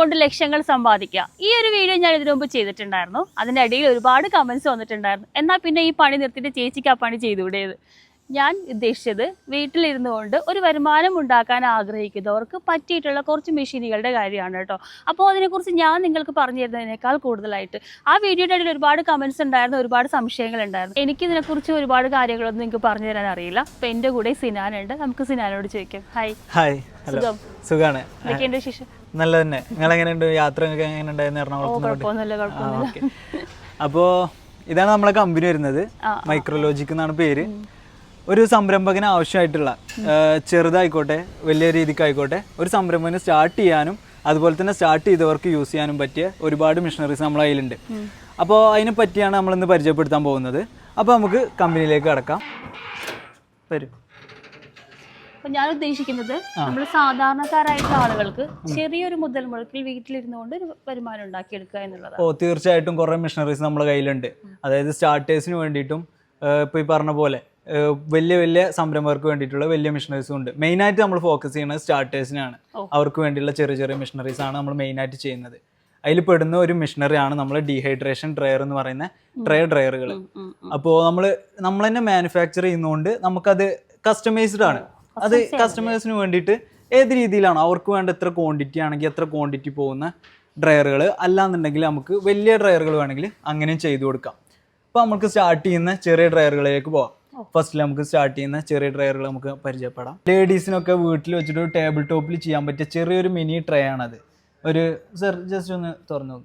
കൊണ്ട് ലക്ഷ്യങ്ങൾ സമ്പാദിക്കുക. ഈ ഒരു വീഡിയോ ഞാൻ ഇതിനു മുമ്പ് ചെയ്തിട്ടുണ്ടായിരുന്നു. അതിന്റെ ഇടയിൽ ഒരുപാട് കമൻസ് വന്നിട്ടുണ്ടായിരുന്നു. എന്നാൽ പിന്നെ ഈ പണി നിർത്തിയിട്ട് ചേച്ചിക്ക് ആ പണി ചെയ്തുവിടേത് ഞാൻ ഉദ്ദേശിച്ചത് വീട്ടിലിരുന്നു കൊണ്ട് ഒരു വരുമാനം ഉണ്ടാക്കാൻ ആഗ്രഹിക്കുന്നവർക്ക് പറ്റിയിട്ടുള്ള കുറച്ച് മെഷീനുകളുടെ കാര്യമാണ് കേട്ടോ. അപ്പോൾ അതിനെക്കുറിച്ച് ഞാൻ നിങ്ങൾക്ക് പറഞ്ഞു തരുന്നതിനേക്കാൾ കൂടുതലായിട്ട്. ആ വീഡിയോയുടെ ഇടയിൽ ഒരുപാട് കമൻസ് ഉണ്ടായിരുന്നു ഒരുപാട് സംശയങ്ങൾ ഉണ്ടായിരുന്നു. എനിക്ക് ഇതിനെക്കുറിച്ച് ഒരുപാട് കാര്യങ്ങളൊന്നും നിങ്ങൾക്ക് പറഞ്ഞു തരാൻ അറിയില്ല. അപ്പോൾ എന്റെ കൂടെ സിനാനുണ്ട്. നമുക്ക് സിനാനോട് ചോദിക്കാം. Hi hi hello. സുഖം. സുഖാണ്. നല്ല തന്നെ നിങ്ങൾ എങ്ങനെയുണ്ട്? യാത്ര എങ്ങനെ ഉണ്ടായിരുന്നു എറണാകുളത്ത് കുഴപ്പമൊന്നുമില്ല ഇതാണ് നമ്മളെ കമ്പനി വരുന്നത്. മൈക്രോലോജിക് എന്നാണ് പേര്. ഒരു സംരംഭകന് ആവശ്യമായിട്ടുള്ള ചെറുതായിക്കോട്ടെ വലിയ രീതിക്കായിക്കോട്ടെ ഒരു സംരംഭകന് സ്റ്റാർട്ട് ചെയ്യാനും അതുപോലെ തന്നെ സ്റ്റാർട്ട് ചെയ്തവർക്ക് യൂസ് ചെയ്യാനും പറ്റിയ ഒരുപാട് മിഷനറീസ് നമ്മളെ കയ്യിലുണ്ട്. അപ്പോൾ അതിനെ പറ്റിയാണ് നമ്മളിന്ന് പരിചയപ്പെടുത്താൻ പോകുന്നത്. അപ്പോൾ നമുക്ക് കമ്പനിയിലേക്ക് കടക്കാം. വരും. അപ്പൊ ഞാൻ ഉദ്ദേശിക്കുന്നത് നമ്മൾ സാധാരണക്കാരായിട്ടുള്ള ആളുകൾക്ക് ചെറിയൊരു മുതൽ മുഴക്കിൽ വീട്ടിലിരുന്നു കൊണ്ട് ഒരു വരുമാനം ഉണ്ടാക്കിയെടുക്കുക എന്നുള്ളത് ഓ തീർച്ചയായിട്ടും കുറെ മിഷനറീസ് നമ്മുടെ കയ്യിലുണ്ട്. അതായത് സ്റ്റാർട്ടേഴ്സിന് വേണ്ടിയിട്ടും ഇപ്പൊ ഈ പറഞ്ഞ പോലെ വലിയ വലിയ സംരംഭകർക്ക് വേണ്ടിയിട്ടുള്ള വലിയ മിഷനറീസും ഉണ്ട്. മെയിൻ ആയിട്ട് നമ്മൾ ഫോക്കസ് ചെയ്യുന്നത് സ്റ്റാർട്ടേഴ്സിനാണ് അവർക്ക് വേണ്ടിയുള്ള ചെറിയ ചെറിയ മിഷനറീസ് ആണ് നമ്മൾ മെയിൻ ആയിട്ട് ചെയ്യുന്നത്. അതിൽ പെടുന്ന ഒരു മിഷനറി ആണ് നമ്മൾ ഡീഹൈഡ്രേഷൻ ഡ്രയർ എന്ന് പറയുന്ന ട്രേ ഡ്രയറുകൾ. അപ്പോൾ നമ്മൾ നമ്മൾ തന്നെ മാനുഫാക്ചർ ചെയ്യുന്നതുകൊണ്ട് നമുക്കത് കസ്റ്റമൈസ്ഡ് ആണ്. അത് കസ്റ്റമേഴ്സിന് വേണ്ടിയിട്ട് ഏത് രീതിയിലാണ് അവർക്ക് വേണ്ട എത്ര ക്വാണ്ടിറ്റി ആണെങ്കിൽ എത്ര ക്വാണ്ടിറ്റി പോകുന്ന ഡ്രയറുകൾ അല്ലാന്നുണ്ടെങ്കിൽ നമുക്ക് വലിയ ഡ്രയറുകൾ വേണമെങ്കിൽ അങ്ങനെയും ചെയ്തു കൊടുക്കാം. അപ്പോൾ നമുക്ക് സ്റ്റാർട്ട് ചെയ്യുന്ന ചെറിയ ഡ്രയറുകളിലേക്ക് പോകാം ഫസ്റ്റിൽ നമുക്ക് സ്റ്റാർട്ട് ചെയ്യുന്ന ചെറിയ ഡ്രയറുകൾ നമുക്ക് പരിചയപ്പെടാം. ലേഡീസിനൊക്കെ വീട്ടിൽ വെച്ചിട്ട് ഒരു ടേബിൾ ടോപ്പിൽ ചെയ്യാൻ പറ്റിയ ചെറിയൊരു മിനി ട്രേ ആണത്. ഒരു സർ ജസ്റ്റ് ഒന്ന് തുറന്നു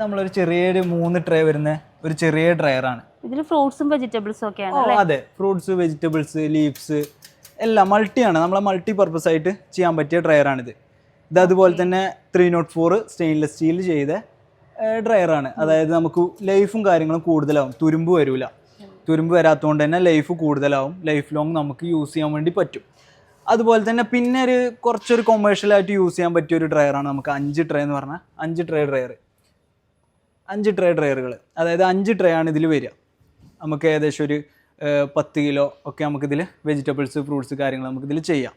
നമ്മളൊരു ചെറിയൊരു മൂന്ന് ട്രേ വരുന്ന ഒരു ചെറിയ ഡ്രയറാണ് ഇതിൽ ഫ്രൂട്ട്സും വെജിറ്റബിൾസും ഒക്കെയാണ് അതെ. ഫ്രൂട്ട്സ് വെജിറ്റബിൾസ് ലീവ്സ് എല്ലാം മൾട്ടിയാണ് നമ്മളെ മൾട്ടി പർപ്പസ് ആയിട്ട് ചെയ്യാൻ പറ്റിയ ഡ്രയറാണിത് ഇത് അതുപോലെ തന്നെ three nought four stainless steel ചെയ്ത ഡ്രയറാണ് അതായത് നമുക്ക് ലൈഫും കാര്യങ്ങളും കൂടുതലാവും. തുരുമ്പ് വരില്ല തുരുമ്പ് വരാത്തതുകൊണ്ട് തന്നെ ലൈഫ് കൂടുതലാവും. ലൈഫ് ലോങ് നമുക്ക് യൂസ് ചെയ്യാൻ വേണ്ടി പറ്റും. അതുപോലെ തന്നെ പിന്നെ ഒരു കുറച്ചൊരു കൊമേഴ്ഷ്യലായിട്ട് യൂസ് ചെയ്യാൻ പറ്റിയ ഒരു ഡ്രയറാണ് നമുക്ക് അഞ്ച് ട്രേ എന്ന് പറഞ്ഞാൽ അഞ്ച് ട്രേ ഡ്രയർ അഞ്ച് ട്രേ ഡ്രയറുകൾ അതായത് അഞ്ച് ട്രേ ആണ് ഇതിൽ വരിക. നമുക്ക് ഏകദേശം ഒരു പത്ത് കിലോ ഒക്കെ നമുക്കിതിൽ വെജിറ്റബിൾസ് ഫ്രൂട്ട്സ് കാര്യങ്ങൾ നമുക്കിതിൽ ചെയ്യാം.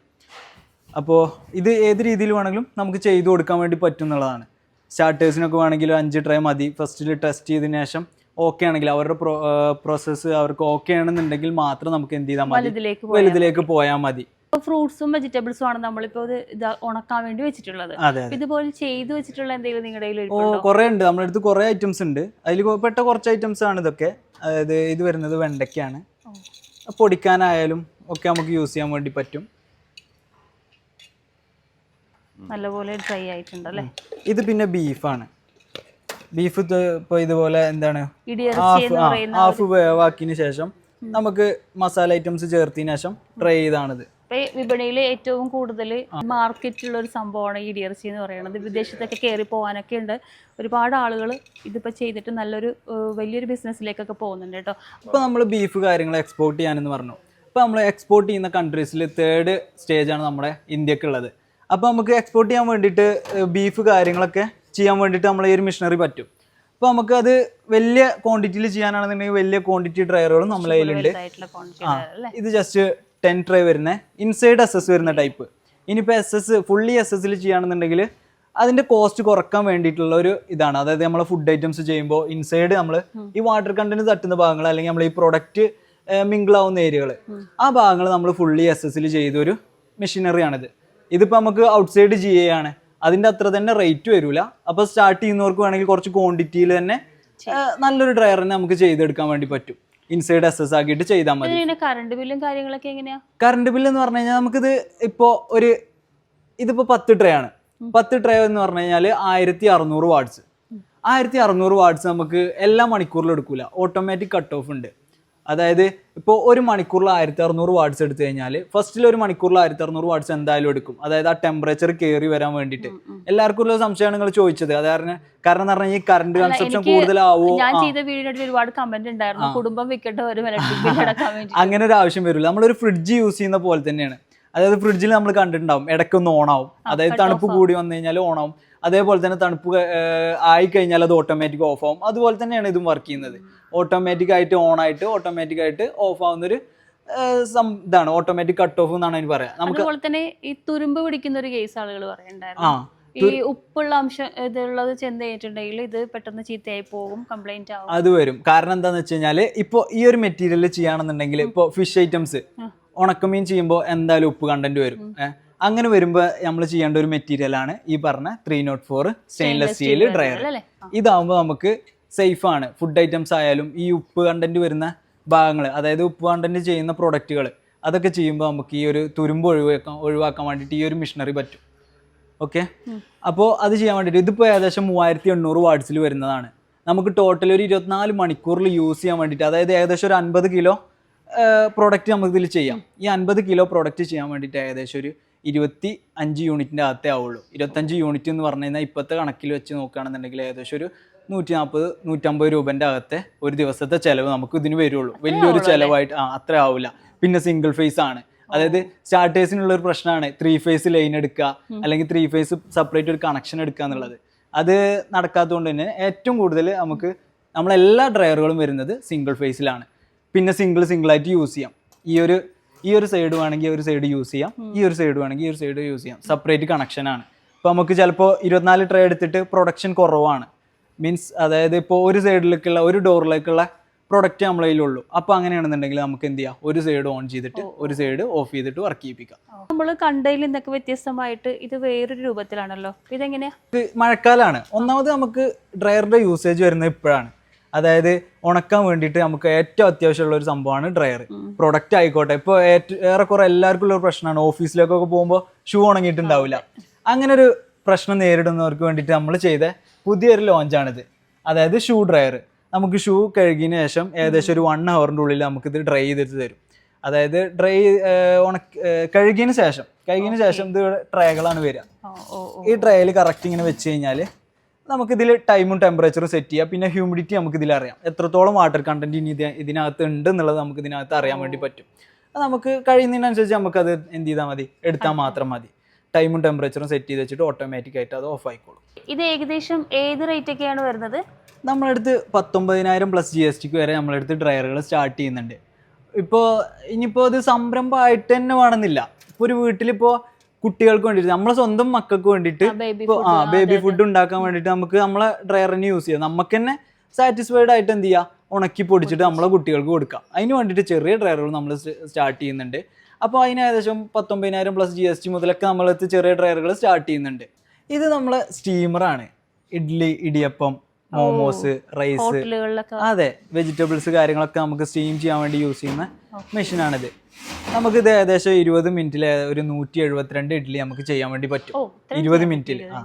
അപ്പോൾ ഇത് ഏത് രീതിയിൽ വേണമെങ്കിലും നമുക്ക് ചെയ്തു കൊടുക്കാൻ വേണ്ടി പറ്റും എന്നുള്ളതാണ്. സ്റ്റാർട്ടേഴ്സിനൊക്കെ വേണമെങ്കിൽ അഞ്ച് ട്രൈ മതി. ഫസ്റ്റിൽ ടെസ്റ്റ് ചെയ്തതിന് ശേഷം ഓക്കെ ആണെങ്കിൽ അവരുടെ പ്രോ പ്രോസസ്സ് അവർക്ക് ഓക്കെ ആണെന്നുണ്ടെങ്കിൽ മാത്രം നമുക്ക് എന്ത് ചെയ്താൽ മതി. വലുതിലേക്ക് പോയാൽ മതി. ഫ്രൂട്ട്സും വെജിറ്റബിൾസും ആണ് നമ്മളിപ്പോ ഇത് ഉണക്കാൻ വേണ്ടി വെച്ചിട്ടുള്ളത്. ഇതുപോലെ ചെയ്തു വെച്ചിട്ടുള്ള എന്തെങ്കിലും നിങ്ങളുടെ കയ്യിൽ ഓ കുറെ ഉണ്ട്. നമ്മുടെ അടുത്ത് കുറെ ഐറ്റംസ് ഉണ്ട്. അതിൽ പെട്ട കുറച്ച് ഐറ്റംസ് ആണ് ഇതൊക്കെ. അതായത് ഇത് വരുന്നത് വെണ്ടയ്ക്കാണ്. പൊടിക്കാനായാലും ഒക്കെ നമുക്ക് യൂസ് ചെയ്യാൻ വേണ്ടി പറ്റും. നല്ലപോലെ ഡ്രൈ ആയിട്ടുണ്ട് അല്ലേ ഇത് പിന്നെ ബീഫാണ്. ബീഫ് ഇപ്പോൾ ഇതുപോലെ എന്താണ്? ഹാഫ് വേവാക്കിന് ശേഷം നമുക്ക് മസാല ഐറ്റംസ് ചേർത്തതിന് ശേഷം ട്രൈ ചെയ്താണിത്. ഇപ്പൊ വിപണിയിൽ ഏറ്റവും കൂടുതൽ മാർക്കറ്റുള്ള ഒരു സംഭവമാണ് ഈ ഇടിയിറച്ചി എന്ന് പറയുന്നത് വിദേശത്തൊക്കെ കയറി പോകാനൊക്കെ ഉണ്ട്. ഒരുപാട് ആളുകൾ ഇതിപ്പോൾ ചെയ്തിട്ട് നല്ലൊരു വലിയൊരു ബിസിനസ്സിലേക്കൊക്കെ പോകുന്നുണ്ട് കേട്ടോ. ഇപ്പോൾ നമ്മൾ ബീഫ് കാര്യങ്ങൾ എക്സ്പോർട്ട് ചെയ്യാനെന്ന് പറഞ്ഞു. ഇപ്പോൾ നമ്മൾ എക്സ്പോർട്ട് ചെയ്യുന്ന കൺട്രീസിൽ തേർഡ് സ്റ്റേജാണ് നമ്മുടെ ഇന്ത്യക്കുള്ളത് അപ്പോൾ നമുക്ക് എക്സ്പോർട്ട് ചെയ്യാൻ വേണ്ടിയിട്ട് ബീഫ് കാര്യങ്ങളൊക്കെ ചെയ്യാൻ വേണ്ടിയിട്ട് നമ്മളെ ഈ ഒരു മിഷനറി പറ്റും. അപ്പോൾ നമുക്ക് അത് വലിയ ക്വാണ്ടിറ്റിയിൽ ചെയ്യാനാണെന്നുണ്ടെങ്കിൽ വലിയ ക്വാണ്ടിറ്റി ഡ്രയറുകളും നമ്മളെ കയ്യിലുണ്ട്. ഇത് ജസ്റ്റ് ടെൻ ട്രേ വരുന്ന ഇൻസൈഡ് എസ് എസ് വരുന്ന ടൈപ്പ് ഇനിയിപ്പോൾ എസ് എസ് ഫുള്ളി എസ് എസ്സിൽ ചെയ്യുകയാണെന്നുണ്ടെങ്കിൽ അതിന്റെ കോസ്റ്റ് കുറയ്ക്കാൻ വേണ്ടിയിട്ടുള്ള ഒരു ഇതാണ്. അതായത് നമ്മൾ ഫുഡ് ഐറ്റംസ് ചെയ്യുമ്പോൾ ഇൻസൈഡ് നമ്മൾ ഈ വാട്ടർ കണ്ടന്റ് തട്ടുന്ന ഭാഗങ്ങൾ അല്ലെങ്കിൽ നമ്മൾ ഈ പ്രൊഡക്റ്റ് മിങ്കിൾ ആവുന്ന ഏരിയകൾ ആ ഭാഗങ്ങൾ നമ്മൾ ഫുള്ളി എസ് എസ്സിൽ ചെയ്തൊരു മെഷീനറിയാണിത് ഇതിപ്പോൾ നമുക്ക് ഔട്ട്സൈഡ് ചെയ്യുകയാണ് അതിന്റെ അത്ര തന്നെ റേറ്റ് വരില്ല അപ്പോൾ സ്റ്റാർട്ട് ചെയ്യുന്നവർക്ക് വേണമെങ്കിൽ കുറച്ച് ക്വാണ്ടിറ്റിയിൽ തന്നെ നല്ലൊരു ഡ്രയർ തന്നെ നമുക്ക് ചെയ്തെടുക്കാൻ വേണ്ടി പറ്റും. ഇൻസൈഡ് എസ് എസ് ആക്കിയിട്ട് ചെയ്താൽ മതി. കറണ്ട് ബില്ലും കാര്യങ്ങളൊക്കെ എങ്ങനെയാ? കറണ്ട് ബില്ല് എന്ന് പറഞ്ഞു കഴിഞ്ഞാൽ നമുക്കിത് ഇപ്പോ ഒരു ഇതിപ്പോ പത്ത് ട്രേ ആണ്. പത്ത് ട്രേ എന്ന് പറഞ്ഞു കഴിഞ്ഞാൽ ആയിരത്തി അറുന്നൂറ് വാട്ട്സ് ആയിരത്തി അറുന്നൂറ് വാട്ട്സ് നമുക്ക് എല്ലാ മണിക്കൂറിലും എടുക്കൂല. ഓട്ടോമാറ്റിക് കട്ട് ഓഫ് ഉണ്ട്. അതായത് ഇപ്പോൾ ഒരു മണിക്കൂറിൽ ആയിരത്തി അറുന്നൂറ് വാട്ട്സ് എടുത്തു കഴിഞ്ഞാൽ ഫസ്റ്റിൽ ഒരു മണിക്കൂറിൽ ആയിരത്തി അറുന്നൂറ് വാട്ട്സ് എന്തായാലും എടുക്കും. അതായത് ആ ടെമ്പറേച്ചർ കയറി വരാൻ വേണ്ടിയിട്ട്. എല്ലാവർക്കും ഉള്ള സംശയമാണ് നിങ്ങൾ ചോദിച്ചത്. അത് കാരണം കാരണം എന്ന് പറഞ്ഞാൽ ഈ കറണ്ട് കൺസപ്ഷൻ കൂടുതലാവോ? ഞാൻ. ചെയ്ത ഒരുപാട് കമന്റ് ഉണ്ടായിരുന്നു. കുടുംബം അങ്ങനെ ഒരു ആവശ്യം വരില്ല. നമ്മളൊരു ഫ്രിഡ്ജ് യൂസ് ചെയ്യുന്ന പോലെ തന്നെയാണ്. അതായത് ഫ്രിഡ്ജിൽ നമ്മൾ കണ്ടിട്ടുണ്ടാവും. ഇടയ്ക്കൊന്ന് ഓണാവും. അതായത് തണുപ്പ് കൂടി വന്നു കഴിഞ്ഞാൽ ഓണാവും. അതേപോലെ തന്നെ തണുപ്പ് ആയി കഴിഞ്ഞാൽ അത് ഓട്ടോമാറ്റിക് ഓഫ് ആവും. അതുപോലെ തന്നെയാണ് ഇതും വർക്ക് ചെയ്യുന്നത്. ഓട്ടോമാറ്റിക് ആയിട്ട് ഓൺ ആയിട്ട് ഓട്ടോമാറ്റിക് ആയിട്ട് ഓഫ് ആവുന്ന ഒരു ഇതാണ്. ഓട്ടോമാറ്റിക് കട്ട് ഓഫ് എന്നാണ് അതിന് പറയാം. നമുക്ക് അതുപോലെ തന്നെ ഈ തുരുമ്പ് പിടിക്കുന്ന ഒരു കേസ് ആളുകൾ ആ ഈ ഉപ്പുള്ള അംശം ഇതുള്ളത് ചെന്തേറ്റുണ്ടെങ്കിൽ ഇത് പെട്ടെന്ന് ചീത്തയായി പോകും കംപ്ലൈന്റ് ആവും. അത് വരും. കാരണം എന്താന്ന് വെച്ച് കഴിഞ്ഞാൽ ഇപ്പൊ ഈ ഒരു മെറ്റീരിയൽ ചെയ്യാണെന്നുണ്ടെങ്കിൽ ഇപ്പൊ ഫിഷ് ഐറ്റംസ്. ഉണക്കമീൻ ചെയ്യുമ്പോൾ എന്തായാലും ഉപ്പ് കണ്ടന്റ് വരും. അങ്ങനെ വരുമ്പോൾ നമ്മൾ ചെയ്യേണ്ട ഒരു മെറ്റീരിയൽ ആണ് ഈ പറഞ്ഞ three nought four stainless steel dryer. ഇതാവുമ്പോൾ നമുക്ക് സേഫ് ആണ്. ഫുഡ് ഐറ്റംസ് ആയാലും ഈ ഉപ്പ് കണ്ടന്റ് വരുന്ന ഭാഗങ്ങൾ അതായത് ഉപ്പ് കണ്ടന്റ് ചെയ്യുന്ന പ്രൊഡക്റ്റുകൾ അതൊക്കെ ചെയ്യുമ്പോൾ നമുക്ക് ഈ ഒരു തുരുമ്പ് ഒഴിവാക്കാൻ ഒഴിവാക്കാൻ വേണ്ടിയിട്ട് ഈ ഒരു മിഷനറി പറ്റും. ഓക്കെ അപ്പോൾ അത് ചെയ്യാൻ വേണ്ടിയിട്ട് ഇതിപ്പോൾ ഏകദേശം മൂവായിരത്തി എണ്ണൂറ് വാട്സിൽ വരുന്നതാണ്. നമുക്ക് ടോട്ടൽ ഒരു ഇരുപത്തിനാല് മണിക്കൂറിൽ യൂസ് ചെയ്യാൻ വേണ്ടിയിട്ട് അതായത് ഏകദേശം ഒരു അൻപത് കിലോ പ്രോഡക്റ്റ് നമുക്ക് ഇതിൽ ചെയ്യാം. ഈ അൻപത് കിലോ പ്രോഡക്റ്റ് ചെയ്യാൻ വേണ്ടിയിട്ട് ഏകദേശം ഒരു ഇരുപത്തി അഞ്ച് യൂണിറ്റിന്റെ അകത്തേ ആവുള്ളൂ. ഇരുപത്തഞ്ച് യൂണിറ്റ് എന്ന് പറഞ്ഞു കഴിഞ്ഞാൽ ഇപ്പോഴത്തെ കണക്കിൽ വെച്ച് നോക്കുകയാണെന്നുണ്ടെങ്കിൽ ഏകദേശം ഒരു നൂറ്റി നാൽപ്പത് നൂറ്റമ്പത് രൂപന്റെ അകത്തെ ഒരു ദിവസത്തെ ചിലവ് നമുക്ക് ഇതിന് വരുള്ളൂ വലിയൊരു ചിലവായിട്ട് ആ അത്ര ആവില്ല പിന്നെ സിംഗിൾ ഫേസ് ആണ്. അതായത് സ്റ്റാർട്ടേഴ്സിനുള്ള ഒരു പ്രശ്നമാണ്. ത്രീ ഫേസ് ലൈൻ എടുക്കുക അല്ലെങ്കിൽ ത്രീ ഫേസ് സെപ്പറേറ്റ് ഒരു കണക്ഷൻ എടുക്കുക എന്നുള്ളത്. അത് നടക്കാത്തതുകൊണ്ട് തന്നെ ഏറ്റവും കൂടുതൽ നമുക്ക് നമ്മളെല്ലാ ഡ്രൈവറുകളും വരുന്നത് സിംഗിൾ ഫേസിലാണ് പിന്നെ സിംഗിൾ സിംഗിൾ ആയിട്ട് യൂസ് ചെയ്യാം. ഈ ഒരു ഈ ഒരു സൈഡ് വേണമെങ്കിൽ ഒരു സൈഡ് യൂസ് ചെയ്യാം. ഈ ഒരു സൈഡ് വേണമെങ്കിൽ ഈ ഒരു സൈഡ് യൂസ് ചെയ്യാം. സെപ്പറേറ്റ് കണക്ഷൻ ആണ്. ഇപ്പോൾ നമുക്ക് ചിലപ്പോൾ ഇരുപത്തിനാല് ട്രേ എടുത്തിട്ട് പ്രൊഡക്ഷൻ കുറവാണ്. മീൻസ് അതായത് ഇപ്പോൾ ഒരു സൈഡിലേക്കുള്ള ഒരു ഡോറിലേക്കുള്ള പ്രൊഡക്റ്റ് നമ്മളെ കയ്യിലുള്ളൂ. അപ്പോൾ അങ്ങനെയാണെന്നുണ്ടെങ്കിൽ നമുക്ക് എന്ത് ചെയ്യാം? ഒരു സൈഡ് ഓൺ ചെയ്തിട്ട് ഒരു സൈഡ് ഓഫ് ചെയ്തിട്ട് വർക്ക് ചെയ്യിപ്പിക്കാം. നമ്മൾ കണ്ടതിൽ നിന്നൊക്കെ വ്യത്യസ്തമായിട്ട് ഇത് വേറൊരു രൂപത്തിലാണല്ലോ. ഇതെങ്ങനെയാ? ഇത് മഴക്കാലമാണ് ഒന്നാമത് നമുക്ക് ഡ്രയറിന്റെ യൂസേജ് വരുന്നത് ഇപ്പോഴാണ്. അതായത് ഉണക്കാൻ വേണ്ടിയിട്ട് നമുക്ക് ഏറ്റവും അത്യാവശ്യമുള്ള ഒരു സംഭവമാണ് ഡ്രയർ പ്രൊഡക്റ്റ് ആയിക്കോട്ടെ. ഇപ്പോൾ ഏറെക്കുറെ എല്ലാവർക്കും ഉള്ള ഒരു പ്രശ്നമാണ്. ഓഫീസിലേക്കൊക്കെ പോകുമ്പോൾ ഷൂ ഉണങ്ങിയിട്ടുണ്ടാവില്ല. അങ്ങനെ ഒരു പ്രശ്നം നേരിടുന്നവർക്ക് വേണ്ടിയിട്ട് നമ്മൾ ചെയ്ത പുതിയൊരു ലോഞ്ചാണിത്. അതായത് ഷൂ ഡ്രയർ നമുക്ക് ഷൂ കഴുകിയതിന് ശേഷം ഏകദേശം ഒരു വൺ ഹവറിന്റെ ഉള്ളിൽ നമുക്കിത് ഡ്രൈ ചെയ്തിട്ട് തരും. അതായത് ഡ്രൈ ഉണക്ക് കഴുകിയതിന് ശേഷം കഴുകിയതിന് ശേഷം ഇത് ട്രേകളാണ് വരിക. ഈ ട്രയൽ കറക്റ്റ് ഇങ്ങനെ വെച്ച് കഴിഞ്ഞാൽ നമുക്കിതിൽ ടൈമും ടെമ്പറേച്ചറും സെറ്റ് ചെയ്യാം. പിന്നെ ഹ്യൂമിഡിറ്റി നമുക്ക് ഇതിൽ അറിയാം. എത്രത്തോളം വാട്ടർ കണ്ടന്റ് ഇനി ഇതിനകത്ത് ഉണ്ട് എന്നുള്ളത് നമുക്ക് ഇതിനകത്ത് അറിയാൻ വേണ്ടി പറ്റും. അത് നമുക്ക് കഴിയുന്നതിനനുസരിച്ച് നമുക്കത് എന്ത് ചെയ്താൽ മതി? എടുത്താൽ മാത്രം മതി. ടൈമും ടെമ്പറേച്ചറും സെറ്റ് ചെയ്ത് വെച്ചിട്ട് ഓട്ടോമാറ്റിക് ആയിട്ട് അത് ഓഫ് ആയിക്കോളും. ഇത് ഏകദേശം ഏത് റേറ്റ് ഒക്കെയാണ് വരുന്നത്? നമ്മളടുത്ത് പത്തൊമ്പതിനായിരം പ്ലസ് ജി എസ് ടിക്ക് വരെ നമ്മളടുത്ത് ഡ്രയറുകൾ സ്റ്റാർട്ട് ചെയ്യുന്നുണ്ട്. ഇപ്പോൾ ഇനിയിപ്പോൾ ഇത് സംരംഭമായിട്ട് തന്നെ വേണമെന്നില്ല. ഇപ്പോൾ ഒരു വീട്ടിലിപ്പോൾ കുട്ടികൾക്ക് വേണ്ടിയിട്ട് നമ്മളെ സ്വന്തം മക്കൾക്ക് വേണ്ടിട്ട് ബേബി ആ ബേബി ഫുഡ് ഉണ്ടാക്കാൻ വേണ്ടിട്ട് നമുക്ക് നമ്മളെ ഡ്രയറിനെ യൂസ് ചെയ്യാം. നമുക്ക് തന്നെ സാറ്റിസ്ഫൈഡ് ആയിട്ട് എന്ത് ചെയ്യാം? ഉണക്കി പൊടിച്ചിട്ട് നമ്മളെ കുട്ടികൾക്ക് കൊടുക്കാം. അതിന് വേണ്ടിട്ട് ചെറിയ ഡ്രയറുകൾ നമ്മൾ സ്റ്റാർട്ട് ചെയ്യുന്നുണ്ട്. അപ്പോൾ അതിന് ഏകദേശം പത്തൊമ്പതിനായിരം പ്ലസ് ജി എസ് ടി മുതലൊക്കെ നമ്മളെടുത്ത് ചെറിയ ഡ്രയറുകൾ സ്റ്റാർട്ട് ചെയ്യുന്നുണ്ട്. ഇത് നമ്മളെ സ്റ്റീമറാണ് ഇഡ്ഡലി ഇടിയപ്പം മോമോസ് റൈസ് അതെ വെജിറ്റബിൾസ് കാര്യങ്ങളൊക്കെ നമുക്ക് സ്റ്റീം ചെയ്യാൻ വേണ്ടി യൂസ് ചെയ്യുന്ന മെഷീനാണിത്. നമുക്ക് ഇത് ഏകദേശം ഇരുപത് മിനിറ്റിൽ ഒരു നൂറ്റി എഴുപത്തിരണ്ട് ഇഡ്ഡലി നമുക്ക് ചെയ്യാൻ വേണ്ടി പറ്റും. ഇരുപത് മിനിറ്റിൽ ആ.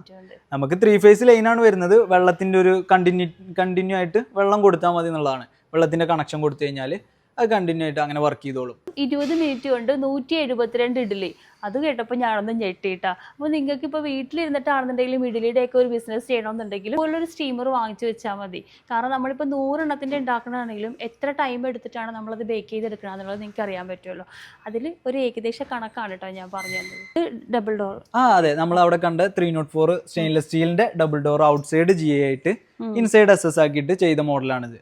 നമുക്ക് ത്രീ ഫേസ് ലൈനാണ് വരുന്നത്. വെള്ളത്തിന്റെ ഒരു കണ്ടിന്യൂ കണ്ടിന്യൂ ആയിട്ട് വെള്ളം കൊടുത്താൽ മതി എന്നുള്ളതാണ്. വെള്ളത്തിന്റെ കണക്ഷൻ കൊടുത്തു കഴിഞ്ഞാൽ അത് കണ്ടിന്യൂ ആയിട്ട് അങ്ങനെ വർക്ക് ചെയ്തോളും. ഇരുപത് മിനിറ്റ് കൊണ്ട് നൂറ്റി എഴുപത്തിരണ്ട് ഇഡ്ഡലി. അത് കേട്ടപ്പോൾ ഞാനൊന്നും ഞെട്ടിയിട്ടാ അപ്പോൾ നിങ്ങൾക്ക് ഇപ്പോൾ വീട്ടിലിരുന്നിട്ടാണെന്നുണ്ടെങ്കിലും ഇഡ്ഡലിയുടെ ഒക്കെ ഒരു ബിസിനസ് ചെയ്യണമെന്നുണ്ടെങ്കിൽ ഒരു സ്റ്റീമർ വാങ്ങിച്ചു വെച്ചാൽ മതി. കാരണം നമ്മളിപ്പോൾ നൂറെണ്ണത്തിന്റെ ഉണ്ടാക്കണമെങ്കിലും എത്ര ടൈം എടുത്തിട്ടാണ് നമ്മളത് ബേക്ക് ചെയ്തെടുക്കണം എന്നുള്ളത് നിങ്ങൾക്ക് അറിയാൻ പറ്റുമല്ലോ. അതിൽ ഒരു ഏകദേശ കണക്കാണ് കേട്ടോ ഞാൻ പറഞ്ഞത് തന്നത്. ഡബിൾ ഡോർ ആ അതെ. നമ്മൾ അവിടെ കണ്ട ത്രീ നോട്ട് ഫോർ സ്റ്റെയിൻലെസ് സ്റ്റീലിന്റെ ഡബിൾ ഡോർ ഔട്ട്സൈഡ് ജി ആയിട്ട് ഇൻസൈഡ് എസ് എസ് ആക്കിയിട്ട് ചെയ്ത മോഡലാണിത്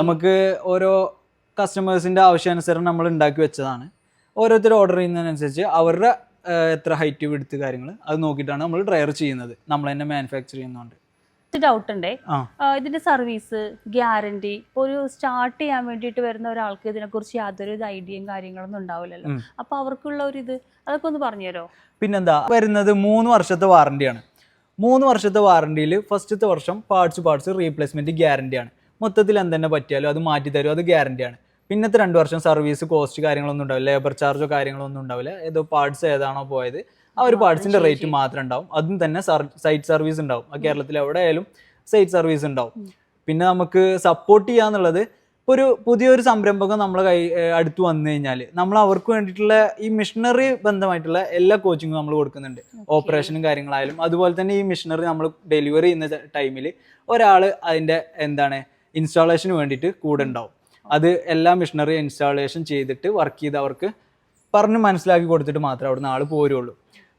നമുക്ക് ഓരോ കസ്റ്റമേഴ്സിന്റെ ആവശ്യാനുസരണം നമ്മൾ ഉണ്ടാക്കി വെച്ചതാണ്. ഓരോരുത്തർ ഓർഡർ ചെയ്യുന്നതിനനുസരിച്ച് അവരുടെ എത്ര ഹൈറ്റ് വിടുത്ത് കാര്യങ്ങൾ അത് നോക്കിയിട്ടാണ് നമ്മൾ ഡ്രയർ ചെയ്യുന്നത്. നമ്മൾ തന്നെ മാനുഫാക്ചർ ചെയ്യുന്നുണ്ട്. ഡൗട്ട് ഉണ്ടേ? ഇതിന്റെ സർവീസ് ഗ്യാരണ്ടി ഒരു സ്റ്റാർട്ട് ചെയ്യാൻ വേണ്ടിയിട്ട് വരുന്ന ഒരാൾക്ക് ഇതിനെ കുറിച്ച് യാതൊരു ഐഡിയയും കാര്യങ്ങളൊന്നും ഉണ്ടാവില്ലല്ലോ. അപ്പൊ അവർക്കുള്ള ഒരു ഇത് അതൊക്കെ ഒന്ന് പറഞ്ഞുതരോ പിന്നെന്താ വരുന്നത് മൂന്ന് വർഷത്തെ വാറണ്ടിയാണ് മൂന്ന് വർഷത്തെ വാറണ്ടിയിൽ ഫസ്റ്റത്തെ വർഷം പാർട്സ് പാർട്സ് റീപ്ലേസ്മെന്റ് ഗ്യാരണ്ടിയാണ് മൊത്തത്തിൽ എന്തെന്നെ പറ്റിയാലും അത് മാറ്റി തരും അത് ഗ്യാരണ്ടിയാണ് പിന്നത്തെ രണ്ട് വർഷം സർവീസ് കോസ്റ്റ് കാര്യങ്ങളൊന്നും ഉണ്ടാവില്ല. ലേബർ ചാർജോ കാര്യങ്ങളൊന്നും ഉണ്ടാവില്ല. ഏതോ പാർട്സ് ഏതാണോ പോയത്. ആ ഒരു പാർട്സിന്റെ റേറ്റ് മാത്രം ഉണ്ടാവും. അതും തന്നെ സൈറ്റ് സർവീസ് ഉണ്ടാവും. ആ കേരളത്തിൽ എവിടെയായാലും സൈറ്റ് സർവീസ് ഉണ്ടാവും. പിന്നെ നമുക്ക് സപ്പോർട്ട് ചെയ്യാന്നുള്ളത് ഇപ്പോൾ ഒരു പുതിയൊരു സംരംഭകം നമ്മളെ കൈ അടുത്ത് വന്നു കഴിഞ്ഞാൽ നമ്മൾ അവർക്ക് വേണ്ടിയിട്ടുള്ള ഈ മിഷനറി ബന്ധമായിട്ടുള്ള എല്ലാ കോച്ചിങ്ങും നമ്മൾ കൊടുക്കുന്നുണ്ട്. ഓപ്പറേഷനും കാര്യങ്ങളായാലും. അതുപോലെ തന്നെ ഈ മിഷനറി നമ്മൾ ഡെലിവറി ചെയ്യുന്ന ടൈമിൽ ഒരാൾ അതിന്റെ എന്താണ് ഇൻസ്റ്റാളേഷന് വേണ്ടിയിട്ട് കൂടെ ഉണ്ടാവും. അത് എല്ലാ മിഷനറി ഇൻസ്റ്റാളേഷൻ ചെയ്തിട്ട് വർക്ക് ചെയ്ത് അവർക്ക് പറഞ്ഞ് മനസ്സിലാക്കി കൊടുത്തിട്ട് മാത്രമേ അവിടുന്ന് ആൾ പോരുള്ളൂ.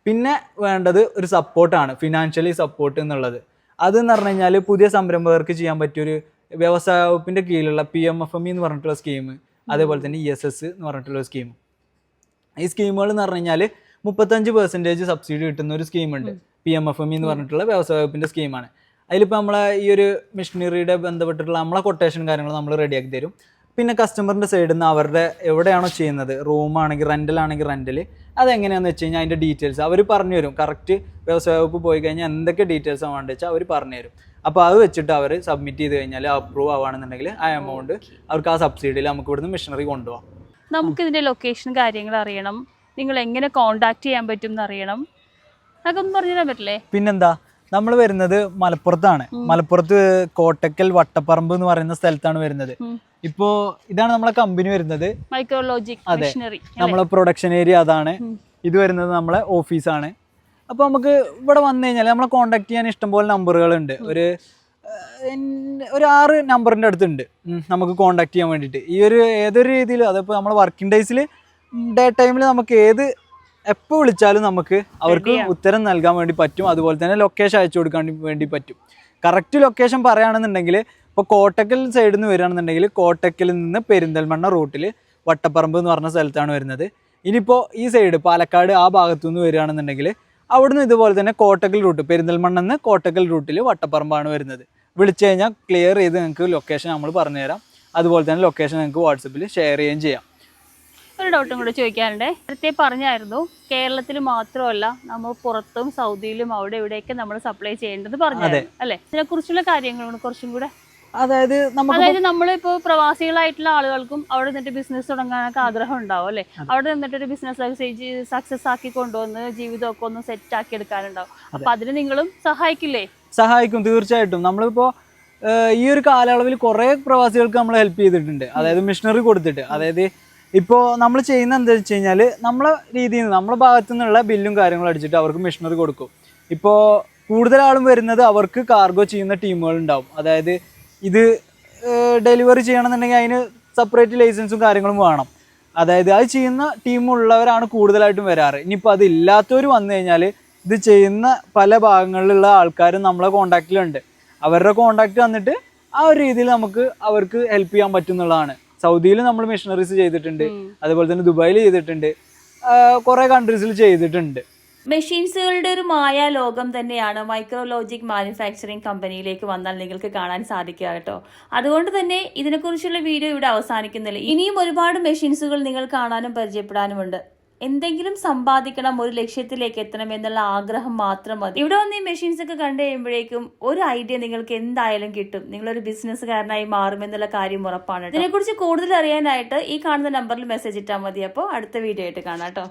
പിന്നെ വേണ്ടത് ഒരു സപ്പോർട്ടാണ് ഫിനാൻഷ്യലി സപ്പോർട്ട് എന്നുള്ളത്. അതെന്ന് പറഞ്ഞു കഴിഞ്ഞാൽ പുതിയ സംരംഭകർക്ക് ചെയ്യാൻ പറ്റിയൊരു വ്യവസായ വകുപ്പിന്റെ കീഴിലുള്ള പി എം എഫ് എം എന്ന് പറഞ്ഞിട്ടുള്ള സ്കീം അതേപോലെ തന്നെ ഇ എസ് എസ് എന്ന് പറഞ്ഞിട്ടുള്ള സ്കീം ഈ സ്കീമുകൾ എന്ന് പറഞ്ഞു കഴിഞ്ഞാൽ മുപ്പത്തഞ്ച് പെർസെന്റേജ് സബ്സിഡി കിട്ടുന്ന ഒരു സ്കീമുണ്ട് പി എം എഫ് എം എന്ന് പറഞ്ഞിട്ടുള്ള വ്യവസായ വകുപ്പിന്റെ സ്കീമാണ് അതിലിപ്പോൾ നമ്മളെ ഈ ഒരു മെഷീനറിയുടെ ബന്ധപ്പെട്ടിട്ടുള്ള നമ്മളെ കൊട്ടേഷൻ കാര്യങ്ങൾ നമ്മൾ റെഡിയാക്കി തരും. പിന്നെ കസ്റ്റമറിന്റെ സൈഡിൽ നിന്ന് അവരുടെ എവിടെയാണോ ചെയ്യുന്നത്? റൂമാണെങ്കിൽ റെന്റലാണെങ്കിൽ റെന്റൽ അതെങ്ങനെയാണെന്ന് വെച്ച് കഴിഞ്ഞാൽ അതിന്റെ ഡീറ്റെയിൽസ് അവർ പറഞ്ഞു തരും. കറക്റ്റ് വ്യവസായ വകുപ്പ് പോയി കഴിഞ്ഞാൽ എന്തൊക്കെ ഡീറ്റെയിൽസ് വേണ്ടത് വെച്ചാൽ അവർ പറഞ്ഞു തരും. അപ്പോൾ അത് വെച്ചിട്ട് അവർ സബ്മിറ്റ് ചെയ്ത് കഴിഞ്ഞാൽ അപ്രൂവ് ആവുകയാണെന്നുണ്ടെങ്കിൽ ആ എമൗണ്ട് അവർക്ക് ആ സബ്സിഡിയിൽ നമുക്ക് ഇവിടുന്ന് മെഷീനറി കൊണ്ടുപോകാം നമുക്ക് ഇതിന്റെ ലൊക്കേഷൻ കാര്യങ്ങൾ അറിയണം. നിങ്ങൾ എങ്ങനെ കോണ്ടാക്ട് ചെയ്യാൻ പറ്റും എന്ന് അറിയണം. അതൊന്നും പറഞ്ഞു തരാൻ പറ്റില്ലേ? പിന്നെന്താ? നമ്മൾ വരുന്നത് മലപ്പുറത്താണ്. മലപ്പുറത്ത് കോട്ടക്കൽ വട്ടപ്പറമ്പ് എന്ന് പറയുന്ന സ്ഥലത്താണ് വരുന്നത്. ഇപ്പോ ഇതാണ് നമ്മളെ കമ്പനി വരുന്നത്. മൈക്രോളജി അതെ. നമ്മളെ പ്രൊഡക്ഷൻ ഏരിയ അതാണ്. ഇത് വരുന്നത് നമ്മളെ ഓഫീസാണ് അപ്പോൾ നമുക്ക് ഇവിടെ വന്നു കഴിഞ്ഞാൽ നമ്മളെ കോണ്ടാക്ട് ചെയ്യാൻ ഇഷ്ടംപോലെ നമ്പറുകളുണ്ട് ഒരു ഒരു ആറ് നമ്പറിന്റെ അടുത്തുണ്ട്. നമുക്ക് കോണ്ടാക്ട് ചെയ്യാൻ വേണ്ടിയിട്ട്. ഈ ഒരു ഏതൊരു രീതിയിലും അതിപ്പോൾ നമ്മളെ വർക്കിംഗ് ഡേയ്സിൽ ഡേ ടൈമിൽ നമുക്ക് ഏത് എപ്പോൾ വിളിച്ചാലും നമുക്ക് അവർക്ക്. ഉത്തരം നൽകാൻ വേണ്ടി പറ്റും. അതുപോലെ തന്നെ ലൊക്കേഷൻ അയച്ചു കൊടുക്കാൻ വേണ്ടി പറ്റും. കറക്റ്റ് ലൊക്കേഷൻ പറയുകയാണെന്നുണ്ടെങ്കിൽ ഇപ്പോൾ കോട്ടക്കൽ സൈഡിൽ നിന്ന് വരികയാണെന്നുണ്ടെങ്കിൽ കോട്ടക്കലിൽ നിന്ന് പെരിന്തൽമണ്ണ റൂട്ടിൽ വട്ടപ്പറമ്പ് എന്ന് പറഞ്ഞ സ്ഥലത്താണ് വരുന്നത്. ഇനിയിപ്പോൾ ഈ സൈഡ് പാലക്കാട് ആ ഭാഗത്തു നിന്ന് വരികയാണെന്നുണ്ടെങ്കിൽ അവിടുന്ന് ഇതുപോലെ തന്നെ കോട്ടക്കൽ റൂട്ട് പെരിന്തൽമണ്ണ നിന്ന് കോട്ടക്കൽ റൂട്ടിൽ വട്ടപ്പറമ്പാണ് വരുന്നത്. വിളിച്ചു കഴിഞ്ഞാൽ ക്ലിയർ ചെയ്ത് നിങ്ങൾക്ക് ലൊക്കേഷൻ നമ്മൾ പറഞ്ഞുതരാം. അതുപോലെ തന്നെ ലൊക്കേഷൻ നിങ്ങൾക്ക് വാട്സപ്പിൽ ഷെയർ ചെയ്യുകയും ചെയ്യാം. ഒരു ഡൗട്ടും കൂടെ ചോദിക്കാനുണ്ട്. നേരത്തെ പറഞ്ഞായിരുന്നു കേരളത്തിൽ മാത്രമല്ല നമ്മൾ പുറത്തും സൗദിയിലും അവിടെ ഇവിടെയൊക്കെ നമ്മൾ സപ്ലൈ ചെയ്യേണ്ടത് പറഞ്ഞു അല്ലെ? ഇതിനെ കുറിച്ചുള്ള കാര്യങ്ങളും കുറച്ചും കൂടെ. അതായത് അതായത് നമ്മളിപ്പോ പ്രവാസികളായിട്ടുള്ള ആളുകൾക്കും അവിടെ നിന്നിട്ട് ബിസിനസ് തുടങ്ങാനൊക്കെ ആഗ്രഹം ഉണ്ടാവും അല്ലെ? അവിടെ നിന്നിട്ട് ഒരു ബിസിനസ് സക്സസ് ആക്കി കൊണ്ടുവന്ന് ജീവിതമൊക്കെ ഒന്ന് സെറ്റ് ആക്കി എടുക്കാനുണ്ടാവും. അപ്പൊ അതിന് നിങ്ങളും സഹായിക്കില്ലേ? സഹായിക്കും തീർച്ചയായിട്ടും. നമ്മളിപ്പോ ഈ ഒരു കാലയളവിൽ കുറെ പ്രവാസികൾക്ക് നമ്മൾ ഹെൽപ്പ് ചെയ്തിട്ടുണ്ട്. അതായത് മിഷനറി കൊടുത്തിട്ട്. അതായത് ഇപ്പോൾ നമ്മൾ ചെയ്യുന്ന എന്താ വെച്ച് കഴിഞ്ഞാൽ നമ്മളെ രീതിയിൽ നിന്ന് നമ്മളെ ഭാഗത്തു നിന്നുള്ള ബില്ലും കാര്യങ്ങളും അടിച്ചിട്ട് അവർക്ക് മെഷീനറി കൊടുക്കും. ഇപ്പോൾ കൂടുതലാളും വരുന്നത് അവർക്ക് കാർഗോ ചെയ്യുന്ന ടീമുകൾ ഉണ്ടാവും. അതായത് ഇത് ഡെലിവറി ചെയ്യണമെന്നുണ്ടെങ്കിൽ അതിന് സെപ്പറേറ്റ് ലൈസൻസും കാര്യങ്ങളും വേണം. അതായത് അത് ചെയ്യുന്ന ടീമുള്ളവരാണ് കൂടുതലായിട്ടും വരാറ്. ഇനിയിപ്പോൾ അതില്ലാത്തവർ വന്നു കഴിഞ്ഞാൽ ഇത് ചെയ്യുന്ന പല ഭാഗങ്ങളിലുള്ള ആൾക്കാരും നമ്മളെ കോണ്ടാക്റ്റിലുണ്ട് അവരുടെ കോണ്ടാക്റ്റ് വന്നിട്ട് ആ ഒരു രീതിയിൽ നമുക്ക് അവർക്ക് ഹെൽപ്പ് ചെയ്യാൻ പറ്റും എന്നുള്ളതാണ്. സൗദിയിൽ നമ്മൾ മിഷണറീസ് ചെയ്തിട്ടുണ്ട്. അതുപോലെ തന്നെ ദുബായിൽ ചെയ്തിട്ടുണ്ട്. കുറെ കൺട്രീസിൽ ചെയ്തിട്ടുണ്ട്. മെഷീൻസുകളുടെ ഒരു മായ ലോകം തന്നെയാണ് മൈക്രോലോജിക് മാനുഫാക്ചറിങ് കമ്പനിയിലേക്ക് വന്നാൽ നിങ്ങൾക്ക് കാണാൻ സാധിക്കുക കേട്ടോ. അതുകൊണ്ട് തന്നെ ഇതിനെക്കുറിച്ചുള്ള വീഡിയോ ഇവിടെ അവസാനിക്കുന്നില്ല. ഇനിയും ഒരുപാട് മെഷീൻസുകൾ നിങ്ങൾ കാണാനും പരിചയപ്പെടാനുമുണ്ട്. എന്തെങ്കിലും സമ്പാദിക്കണം ഒരു ലക്ഷ്യത്തിലേക്ക് എത്തണം എന്നുള്ള ആഗ്രഹം മാത്രം മതി. ഇവിടെ വന്ന് ഈ മെഷീൻസ് ഒക്കെ കണ്ടു കഴിയുമ്പോഴേക്കും ഒരു ഐഡിയ നിങ്ങൾക്ക് എന്തായാലും കിട്ടും. നിങ്ങളൊരു ബിസിനസ്സുകാരനായി മാറുമെന്നുള്ള കാര്യം ഉറപ്പാണ് ഇതിനെക്കുറിച്ച് കൂടുതൽ അറിയാനായിട്ട് ഈ കാണുന്ന നമ്പറിൽ മെസ്സേജ് ഇട്ടാൽ മതി. അപ്പോൾ അടുത്ത വീഡിയോ ആയിട്ട് കാണാം കേട്ടോ.